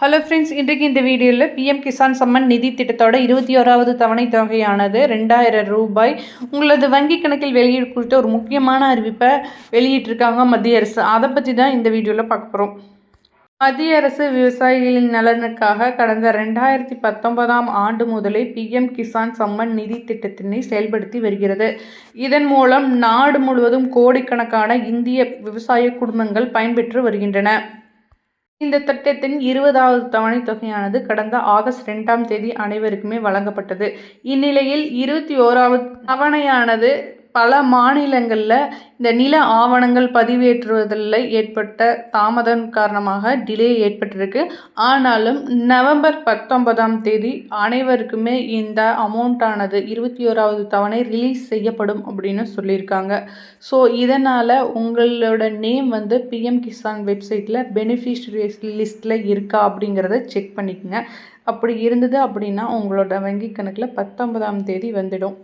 Hello friends இன்றைக்கு இந்த வீடியோவில் பிஎம் கிசான் சம்மன் நிதி திட்டத்தோட இருபத்தி ஓராவது தவணை தொகையானது ரெண்டாயிரம் ரூபாய். உங்களது வங்கி கணக்கில் வெளியீடு குறித்த ஒரு முக்கியமான அறிவிப்பை வெளியிட்டிருக்காங்க மத்திய அரசு. அதை பற்றி தான் இந்த வீடியோவில் பார்க்க போகிறோம் மத்திய அரசு விவசாயிகளின் நலனுக்காக கடந்த ரெண்டாயிரத்தி பத்தொன்பதாம் ஆண்டு முதலே பிஎம் கிசான் சம்மன் நிதி திட்டத்தினை செயல்படுத்தி வருகிறது. இதன் மூலம் நாடு முழுவதும் கோடிக்கணக்கான இந்திய விவசாய குடும்பங்கள் பயன்பெற்று வருகின்றன. இந்த திட்டத்தின் இருபதாவது தவணை தொகையானது கடந்த ஆகஸ்ட் ரெண்டாம் தேதி அனைவருக்குமே வழங்கப்பட்டது. இந்நிலையில் இருபத்தி ஓராவது தவணையானது பல மாநிலங்களில் இந்த நில ஆவணங்கள் பதிவேற்றுவதில் ஏற்பட்ட தாமதம் காரணமாக டிலே ஏற்பட்டிருக்கு. ஆனாலும் நவம்பர் பத்தொன்பதாம் தேதி அனைவருக்குமே இந்த அமௌண்ட்டானது இருபத்தி ஓராவது தவணை ரிலீஸ் செய்யப்படும் அப்படின்னு சொல்லியிருக்காங்க. ஸோ இதனால் உங்களோட நேம் வந்து பிஎம் கிசான் வெப்சைட்டில் பெனிஃபிஷரிஸ் லிஸ்ட்டில் இருக்கா அப்படிங்கிறத செக் பண்ணிக்கோங்க. அப்படி இருந்தது அப்படின்னா உங்களோட வங்கி கணக்கில் பத்தொன்பதாம் தேதி வந்துடும்.